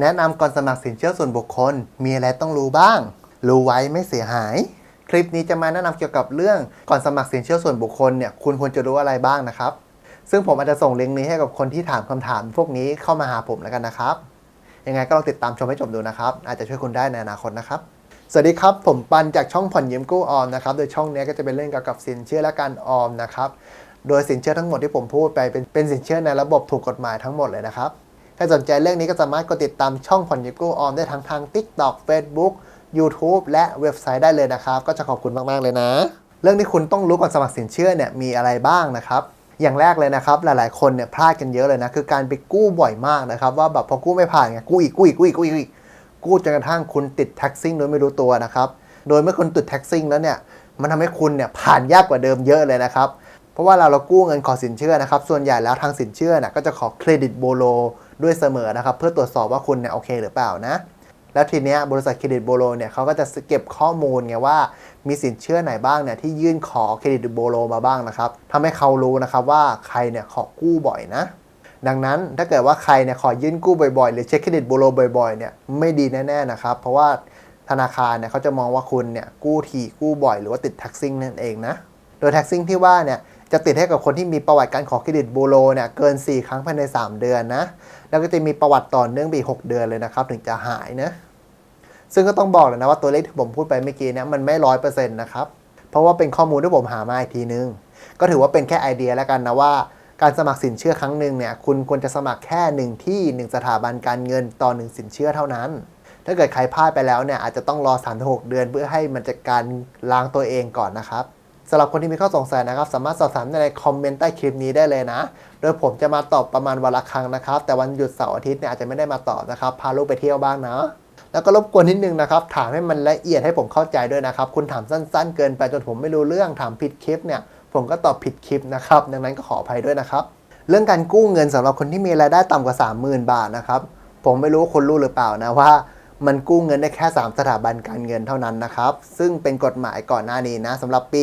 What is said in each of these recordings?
แนะนำก่อนสมัครสินเชื่อส่วนบุคคล มีอะไรต้องรู้บ้าง รู้ไว้ไม่เสียหาย คลิปนี้จะมาแนะนำเกี่ยวกับเรื่องก่อนสมัครสินเชื่อส่วนบุคคลเนี่ยคุณควรจะรู้อะไรบ้างนะครับ ซึ่งผมอาจจะส่งลิงก์นี้ให้กับคนที่ถามคำถามพวกนี้เข้ามาหาผมแล้วกันนะครับ ยังไงก็ลองติดตามชมให้จบดูนะครับ อาจจะช่วยคุณได้ในอนาคตนะครับ สวัสดีครับ ผมปันจากช่องผ่อนยืมกู้ออมนะครับ โดยช่องนี้ก็จะเป็นเรื่องเกี่ยวกับสินเชื่อและการออมนะครับ โดยสินเชื่อทั้งหมดที่ผมพูดไปเป็นเป็นสินเชื่อในระบบถูกกฎหมายทั้งหมดเลยนะครับ ถ้าสนใจเรื่องนี้ก็สามารถกดติดตามช่องผ่อนยืมกู้ออมได้ทั้งทาง TikTok Facebook YouTube และเว็บไซต์ได้เลยนะครับ ก็จะขอบคุณมาก ๆ เลยนะ เรื่องที่คุณต้องรู้ก่อนสมัครสินเชื่อเนี่ยมีอะไรบ้างนะครับอย่างแรกเลยนะครับ หลาย ๆ คนเนี่ยพลาดกันเยอะเลยนะ คือการไปกู้บ่อยมากนะครับ ว่าแบบพอกู้ไม่ผ่านไงกู้อีกกู้อีกกู้อีกกู้อีกกู้อีกกู้จนกระทั่งคุณติดแท็กซิ่งโดยไม่รู้ตัวนะครับ โดยเมื่อคุณติดแท็กซิ่งแล้วเนี่ยมันทำให้คุณเนี่ยผ่านยากกว่าเดิมเยอะเลยนะครับ เพราะว่าเราเรากู้เงินขอสินเชื่อนะครับ ส่วนใหญ่แล้วทางสินเชื่อน่ะก็จะขอเครดิตโบโล ด้วยเสมอนะครับ เพื่อตรวจสอบว่าคุณเนี่ยโอเคหรือเปล่านะ แล้วทีเนี้ยบริษัทเครดิตโบโลเนี่ยเขาก็จะเก็บข้อมูลไงว่า มีสินเชื่อไหนบ้างเนี่ยที่ยื่นขอเครดิตโบโลมาบ้างนะครับทำให้เขารู้นะครับว่าใครเนี่ยขอกู้บ่อยนะดังนั้นถ้าเกิดว่าใครเนี่ยขอยื่นกู้บ่อยๆ หรือเช็คเครดิตโบโลบ่อยๆเนี่ยไม่ดีแน่ๆนะครับ เพราะว่าธนาคารเนี่ยเขาจะมองว่าคุณเนี่ยกู้ทีกู้บ่อย หรือว่าติดแท็กซิ่งนั่นเองนะ โดยแท็กซิ่งที่ว่าเนี่ยจะติดให้กับคนที่มีประวัติการขอเครดิตบูโรเนี่ยเกิน 4 ครั้งภายใน 3 เดือนนะ แล้วก็จะมีประวัติต่อเนื่องไปอีกเดือนเลยนะครับถึงจะหายนะซึ่งก็ต้องบอกเลยนะว่าตัวเลขที่ผมพูดไปเมื่อกี้เนี่ยมันไม่ร้อยเปอร์เซ็นต์นะครับเพราะว่าเป็นข้อมูลที่ผมหามาอีกทีนึง ก็ถือว่าเป็นแค่ไอเดียแล้วกันนะว่าการสมัครสินเชื่อครั้งหนึ่งเนี่ยคุณควรจะสมัครแค่หนึ่งที่หนึ่งสถาบันการเงินต่อหนึ่งสินเชื่อเท่านั้น ถ้าเกิดใครพลาดไปแล้วเนี่ยอาจจะต้องรอ3าหเดือน เพื่อให้มันจัดการล้างตัวเองก่อนนะครับ สำหรับคนที่มีข้อสงสัยนะครับ สามารถสอบถามในคอมเมนต์ใต้คลิปนี้ได้เลยนะ โดยผมจะมาตอบประมาณวันละครั้งนะครับ แต่วันหยุดเสาร์อาทิตย์เนี่ยอาจจะไม่ได้มาตอบนะครับ พาลูกไปเที่ยวบ้างนะแล้วก็รบกวนนิดนึงนะครับ ถามให้มันละเอียดให้ผมเข้าใจด้วยนะครับ คุณถามสั้นๆ เกินไปจนผมไม่รู้เรื่องถามผิดคลิปเนี่ย ผมก็ตอบผิดคลิปนะครับ ดังนั้นก็ขออภัยด้วยนะครับ เรื่องการกู้เงินสำหรับคนที่มีรายได้ต่ำกว่า 30,000 บาทนะครับ ผมไม่รู้คนรู้หรือเปล่านะว่า มันกู้เงินได้แค่ 3 สถาบันการเงินเท่านั้นนะครับ ซึ่งเป็นกฎหมายก่อนหน้านี้นะสำหรับปี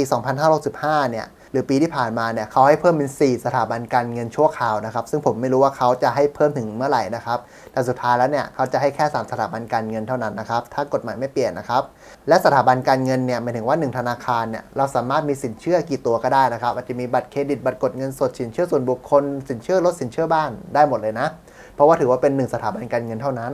2565 เนี่ยหรือปีที่ผ่านมาเนี่ยเขาให้เพิ่มเป็น 4 สถาบันการเงินชั่วคราวนะครับ ซึ่งผมไม่รู้ว่าเขาจะให้เพิ่มถึงเมื่อไหร่นะครับ แต่สุดท้ายแล้วเนี่ยเขาจะให้แค่ 3 สถาบันการเงินเท่านั้นนะครับ ถ้ากฎหมายไม่เปลี่ยนนะครับ และสถาบันการเงินเนี่ยหมายถึงว่า 1 ธนาคารเนี่ยเราสามารถมีสินเชื่อกี่ตัวก็ได้นะครับอาจจะมีบัตรเครดิตบัตรกดเงินสดสินเชื่อส่วนบุคคล สินเชื่อรถสินเชื่อบ้านได้หมดเลยนะ เพราะว่าถือว่าเป็น 1 สถาบันการเงินเท่านั้น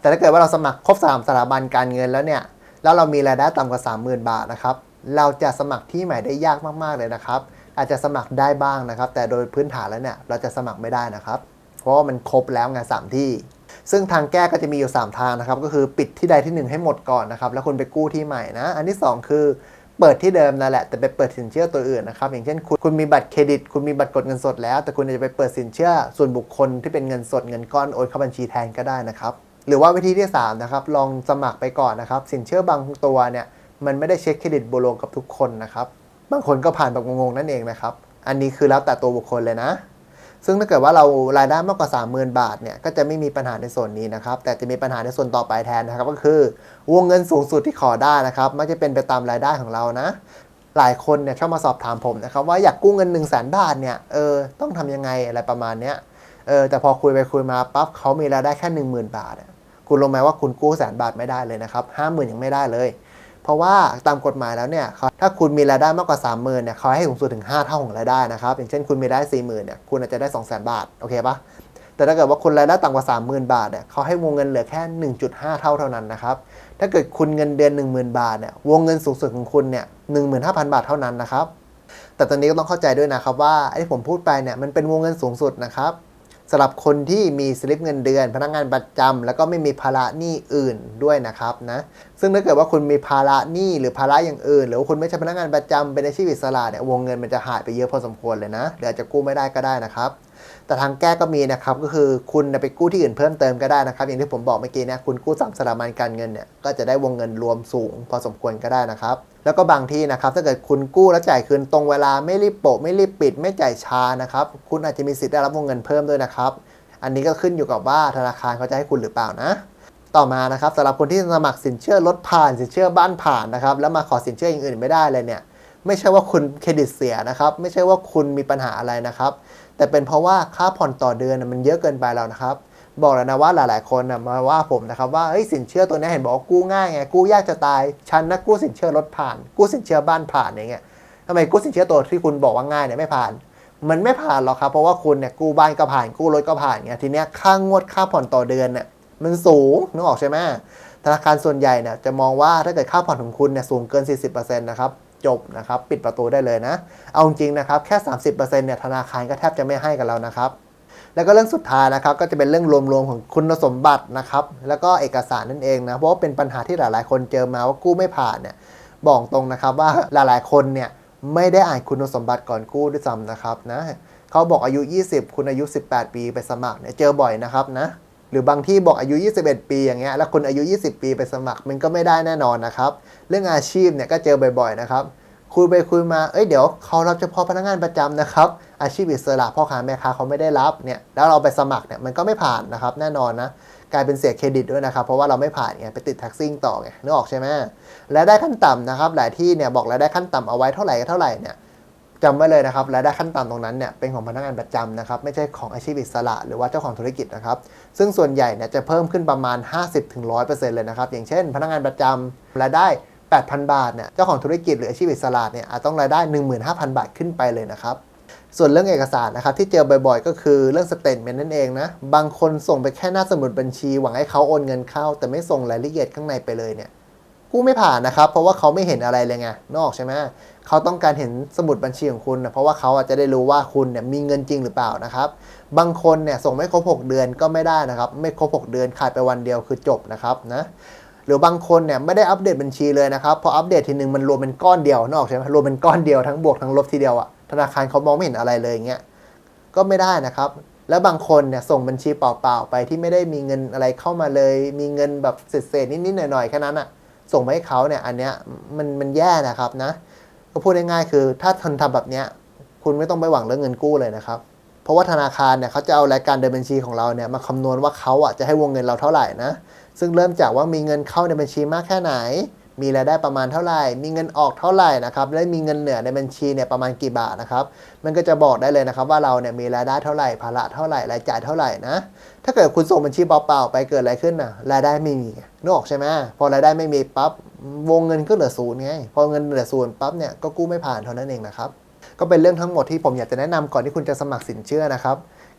แต่ถ้าเกิดว่าเราสมัครครบ3สถาบันการเงินแล้วเนี่ย แล้วเรามีรายได้ต่ำกว่า 30,000 บาทนะครับ เราจะสมัครที่ใหม่ได้ยากมากๆเลยนะครับ อาจจะสมัครได้บ้างนะครับ แต่โดยพื้นฐานแล้วเนี่ยเราจะสมัครไม่ได้นะครับ เพราะว่ามันครบแล้วไงสามที่ ซึ่งทางแก้ก็จะมีอยู่ 3 ทางนะครับ ก็คือปิดที่ใดที่ 1 ให้หมดก่อนนะครับ แล้วคุณไปกู้ที่ใหม่นะ อันที่ 2 คือเปิดที่เดิมนั่นแหละแต่ไปเปิดสินเชื่อตัวอื่นนะครับอย่างเช่นคุณคุณมีบัตรเครดิต คุณมีบัตรกดเงินสดแล้ว แต่คุณจะไปเปิดสินเชื่อส่วนบุคคลที่เป็นเงินสดเงินก้อนโอนเข้าบัญชีแทนก็ได้นะครับ หรือว่าวิธีที่ 3 นะครับ ลองสมัครไปก่อนนะครับ สินเชื่อบางตัวเนี่ย มันไม่ได้เช็คเครดิตโบโลกับทุกคนนะครับ บางคนก็ผ่านแบบงงๆนั่นเองนะครับ อันนี้คือแล้วแต่ตัวบุคคลเลยนะ ซึ่งถ้าเกิดว่าเรารายได้มากกว่า 30,000 บาทเนี่ย ก็จะไม่มีปัญหาในส่วนนี้นะครับ แต่จะมีปัญหาในส่วนต่อไปแทนนะครับ ก็คือวงเงินสูงสุดที่ขอได้นะครับมักจะเป็นไปตามรายได้ของเรานะ หลายคนเนี่ยชอบมาสอบถามผมนะครับว่าอยากกู้เงิน 1 0 0 0 0แบาทเนี่ย เออ ต้องทำยังไงอะไรประมาณเนี้ย เออ แต่พอคุยไปคุยมาปั๊บเขามีรายได้แค่ 10,000 บาท คุณรู้ไหมว่าคุณกู้แสนบาทไม่ได้เลยนะครับห้าหมื่นยังไม่ได้เลย เพราะว่าตามกฎหมายแล้วเนี่ยเขาถ้าคุณมีรายได้มากกว่า 3 0,000เนี่ยเขาให้สูงสุดถึง 5 เท่าของรายได้นะครับ อย่างเช่นคุณมีรายได้4 0,000เนี่ยคุณอาจจะได้ 2 0 0 0 0 0 บาทโอเคปะแต่ถ้าเกิดว่าคุณรายได้ต่ำกว่า 30,000 บาทเนี่ยเขาให้วงเงินเหลือแค่ 1.5 เท่าเท่านั้นนะครับถ้าเกิดคุณเงินเดือน 10,000 บาทเนี่ยวงเงินสูงสุดของคุณเนี่ย15,000 บาทเท่านั้นนะครับแต่ตอนนี้ก็ต้องเข้าใจด้วยนะครับว่าไอ้ที่ผมพูดไปเนี่ยมันเป็นวงเงินสูงสุดนะครับ สำหรับคนที่มีสลิปเงินเดือน พนักงานประจำแล้วก็ไม่มีภาระหนี้อื่นด้วยนะครับนะซึ่งถ้าเกิดว่าคุณมีภาระหนี้หรือภาระอย่างอื่น หรือว่าคุณไม่ใช่พนักงานประจำเป็นอาชีพอิสระเนี่ยวงเงินมันจะหายไปเยอะพอสมควรเลยนะเดี๋ยวอาจจะกู้ไม่ได้ก็ได้นะครับ แต่ทางแก้ก็มีนะครับก็คือคุณไปกู้ที่อื่นเพิ่มเติมก็ได้นะครับ อย่างที่ผมบอกเมื่อกี้เนี่ยคุณกู้สามสถาบันการเงินเนี่ยก็จะได้วงเงินรวมสูง พอสมควรก็ได้นะครับ แล้วก็บางที่นะครับถ้าเกิดคุณกู้แล้วจ่ายคืนตรงเวลาไม่รีบโปะไม่รีบปิด ไม่จ่ายช้านะครับคุณอาจจะมีสิทธิ์ได้รับวงเงินเพิ่มด้วยนะครับอันนี้ก็ขึ้นอยู่กับว่าธนาคารเขาจะให้คุณหรือเปล่านะต่อมานะครับสำหรับคนที่สมัครสินเชื่อรถผ่านสินเชื่อบ้านผ่านนะครับแล้วมาขอสินเชื่ออย่างอื่นไม่ได้เลยเนี่ยไม่ใช่ว่าคุณเครดิตเสียนะครับ ไม่ใช่ว่าคุณมีปัญหาอะไรนะครับ แต่เป็นเพราะว่าค่าผ่อนต่อเดือนมันเยอะเกินไปแล้วนะครับ บอกแล้วนะว่าหลายๆ คนมาว่าผมนะครับว่าเฮ้ยสินเชื่อตัวนี้เห็นบอกว่ากู้ง่ายไงกู้ยากจะตายฉันนะกู้สินเชื่อรถผ่าน กู้สินเชื่อบ้านผ่านอย่างเงี้ยทำไมกู้สินเชื่อตัวที่คุณบอกว่าง่ายเนี่ยไม่ผ่าน มันไม่ผ่านหรอกครับเพราะว่าคุณเนี่ยกู้บ้านก็ผ่านกู้รถก็ผ่านเงี้ยทีเนี้ยค่างวดค่าผ่อนต่อเดือนเนี่ยมันสูงนึกออกใช่ไหมธนาคารส่วนใหญ่เนี่ยจะมองว่าถ้าเกิดค่าผ่อนของคุณเนี่ยสูงเกิน 40%นะครับ จบนะครับปิดประตูได้เลยนะ เอาจริงนะครับแค่ 30%เนี่ยธนาคารก็แทบจะไม่ให้กันแล้วนะครับแล้วก็เรื่องสุดท้ายนะครับก็จะเป็นเรื่องรวมๆของคุณสมบัตินะครับแล้วก็เอกสารนั่นเองนะเพราะว่าเป็นปัญหาที่หลายๆ คนเจอมาว่ากู้ไม่ผ่านเนี่ยบอกตรงนะครับว่าหลายๆ คนเนี่ยไม่ได้อ่านคุณสมบัติก่อนกู้ด้วยซ้ำนะครับนะเขาบอกอายุ 20 คุณอายุ 18 ปีไปสมัครเนี่ยเจอบ่อยนะครับนะ หรือบางที่บอกอายุ 21 ปีอย่างเงี้ยแล้วคุณอายุ 20 ปีไปสมัครมันก็ไม่ได้แน่นอนนะครับ เรื่องอาชีพเนี่ยก็เจอบ่อยๆนะครับคุยไปคุยมา เอ้ยเดี๋ยวเขารับเฉพาะพนักงานประจำนะครับ อาชีพอิสระพ่อค้าแม่ค้าเขาไม่ได้รับเนี่ย แล้วเราไปสมัครเนี่ยมันก็ไม่ผ่านนะครับ แน่นอนนะ กลายเป็นเสียเครดิตด้วยนะครับ เพราะว่าเราไม่ผ่านไง ไปติดแท็กซี่ต่อไง นึกออกใช่ไหมและได้ขั้นต่ำนะครับ หลายที่เนี่ยบอกรายได้ขั้นต่ำเอาไว้เท่าไหร่ก็เท่าไหร่เนี่ย จำไว้เลยนะครับรายได้ขั้นต่ำตรงนั้นเนี่ยเป็นของพนักงานประจำนะครับไม่ใช่ของอาชีพอิสระ หรือว่าเจ้าของธุรกิจนะครับซึ่งส่วนใหญ่เนี่ยจะเพิ่มขึ้นประมาณ 50-100%เลยนะครับอย่างเช่น พนักงานประจำรายได้ 8,000 บาทเนี่ยเจ้าของธุรกิจหรืออาชีพอิสระเนี่ยอาจต้องรายได้ 15,000 บาทขึ้นไปเลยนะครับส่วนเรื่องเอกสารนะครับที่เจอบ่อยๆ ก็คือเรื่องสเตทเมนต์นั่นเองนะ บางคนส่งไปแค่หน้าสมุดบัญชี หวังให้เขาโอนเงินเข้า แต่ไม่ส่งรายละเอียดข้างในไปเลยเนี่ยกู้ไม่ผ่านนะครับ เพราะว่าเขาไม่เห็นอะไรเลยไงนอกใช่ไหม เขาต้องการเห็นสมุดบัญชีของคุณนะเพราะว่าเขาอาจจะได้รู้ว่าคุณเนี่ยมีเงินจริงหรือเปล่านะครับ บางคนเนี่ยส่งไม่ครบ 6 เดือนก็ไม่ได้นะครับ ไม่ครบ 6 เดือนขาดไปวันเดียวคือจบนะครับนะหรือบางคนเนี่ยไม่ได้อัปเดตบัญชีเลยนะครับพออัปเดตทีนึงมันรวมเป็นก้อนเดียวนอกใช่ไหมรวมเป็นก้อนเดียวทั้งบวกทั้งลบทีเดียวอะธนาคารเขามองไม่เห็นอะไรเลยอย่างเงี้ยก็ไม่ได้นะครับ แล้วบางคนเนี่ยส่งบัญชีเปล่าๆไปที่ไม่ได้มีเงินอะไรเข้ามาเลย มีเงินแบบเศษๆนิดๆหน่อยๆแค่นั้นอะส่งไปให้เขาเนี่ยอันเนี้ยมันมันแย่นะครับนะ ก็พูดง่ายๆคือ ถ้าทนทำแบบเนี้ยคุณไม่ต้องไปหวังเรื่องเงินกู้เลยนะครับ เพราะว่าธนาคารเนี่ยเขาจะเอารายการเดินบัญชีของเราเนี่ยมาคำนวณว่าเขาอะจะให้วงเงินเราเท่าไหร่นะ ซึ่งเริ่มจากว่ามีเงินเข้าในบัญชีมากแค่ไหน มีรายได้ประมาณเท่าไหร่ มีเงินออกเท่าไหร่นะครับ และมีเงินเหลือในบัญชีเนี่ยประมาณกี่บาทนะครับ มันก็จะบอกได้เลยนะครับ ว่าเราเนี่ยมีรายได้เท่าไหร่ ภาระเท่าไหร่ รายจ่ายเท่าไหร่นะ ถ้าเกิดคุณส่งบัญชีเปล่าๆไปเกิดอะไรขึ้นน่ะรายได้ไม่มีนึกออกใช่ไหมพอรายได้ไม่มีปั๊บ วงเงินก็เหลือศูนย์ไง พอเงินเหลือศูนย์ปั๊บเนี่ยก็กู้ไม่ผ่านเท่านั้นเองนะครับ ก็เป็นเรื่องทั้งหมดที่ผมอยากจะแนะนำก่อนที่คุณจะสมัครสินเชื่อนะครับ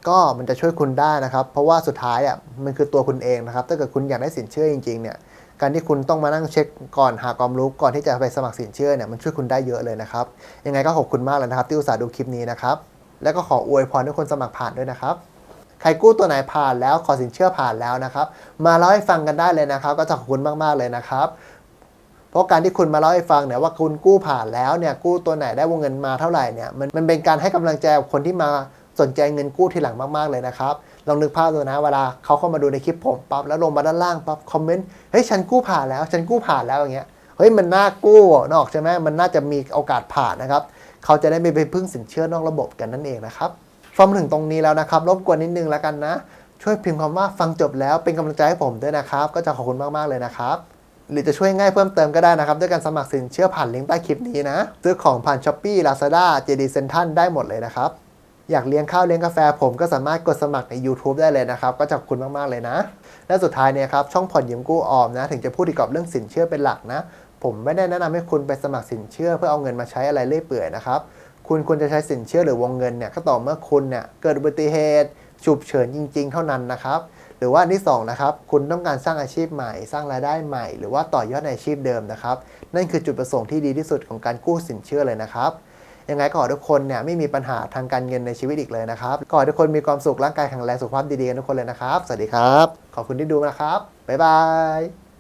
ก็มันจะช่วยคุณได้นะครับ เพราะว่าสุดท้ายอะมันคือตัวคุณเองนะครับ ถ้าเกิดคุณอยากได้สินเชื่อจริงๆเนี่ย การที่คุณต้องมานั่งเช็คก่อนหาความรู้ก่อนที่จะไปสมัครสินเชื่อเนี่ยมันช่วยคุณได้เยอะเลยนะครับ ยังไงก็ขอบคุณมากเลยนะครับที่อุตส่าห์ดูคลิปนี้นะครับ แล้วก็ขออวยพรให้คนสมัครผ่านด้วยนะครับใครกู้ตัวไหนผ่านแล้วขอสินเชื่อผ่านแล้วนะครับ มาเล่าให้ฟังกันได้เลยนะครับ ก็จะขอบคุณมาก ๆ เลยนะครับ เพราะการที่คุณมาเล่าให้ฟังเนี่ยว่าคุณกู้ผ่านแล้วเนี่ยกู้ตัวไหนได้วงเงินมาเท่าไหร่เนี่ยมันมันเป็นการให้กำลังใจกับคนที่มาสนใจเงินกู้ทีหลังมาก ๆ เลยนะครับ ลองนึกภาพดูนะเวลาเขาเข้ามาดูในคลิปผมปั๊บแล้วลงมาด้านล่างปั๊บคอมเมนต์เฮ้ยฉันกู้ผ่านแล้วฉันกู้ผ่านแล้วอย่างเงี้ยเฮ้ยมันน่ากู้นอกใช่ไหมมันน่าจะมีโอกาสผ่านนะครับเขาจะได้ไม่ไปพึ่งสินเชื่อนอกระบบกันนั่นเองนะครับฟังถึงตรงนี้แล้วนะครับรบกวนนิดนึงแล้วกันนะ ช่วยพิมพ์คำว่าฟังจบแล้วเป็นกำลังใจให้ผมด้วยนะครับ ก็จะขอบคุณมากๆเลยนะครับ หรือจะช่วยง่ายเพิ่มเติมก็ได้นะครับ ด้วยการสมัครสินเชื่อผ่านลิงก์ใต้คลิปนี้นะ ซื้อของผ่าน s h อ p e e Lazada JD Central ได้หมดเลยนะครับ อยากเลี้ยงข้าวเลี้ยงกาแฟผมก็สามารถกดสมัครใน YouTube ได้เลยนะครับ ก็จะขอบคุณมาก ๆ เลยนะ และสุดท้ายเนี่ยครับช่องผ่อนยืมกู้ออมนะ ถึงจะพูดเกี่ยวกับเรื่องสินเชื่อเป็นหลักนะ ผมไม่ได้แนะนำให้คุณไปสมัครสินเชื่อเพื่อเอาเงินมาใช้อะไรเรื่อยเปื่อยนะครับคุณควรจะใช้สินเชื่อหรือวงเงินเนี่ยก็ต่อเมื่อคุณเนี่ยเกิดอุบัติเหตุฉุกเฉินจริง ๆ เท่านั้นนะครับ หรือว่านที่2นะครับคุณต้องการสร้างอาชีพใหม่ สร้างรายได้ใหม่ หรือว่าต่อยอดในอาชีพเดิมนะครับ นั่นคือจุดประสงค์ที่ดีที่สุดของการกู้สินเชื่อเลยนะครับยังไงก็ขอทุกคนเนี่ยไม่มีปัญหาทางการเงินในชีวิตอีกเลยนะครับขอทุกคนมีความสุขร่างกายแข็งแรงสุขภาพดีๆกันทุกคนเลยนะครับ สวัสดีครับ ขอบคุณที่ดูนะครับบ๊ายบาย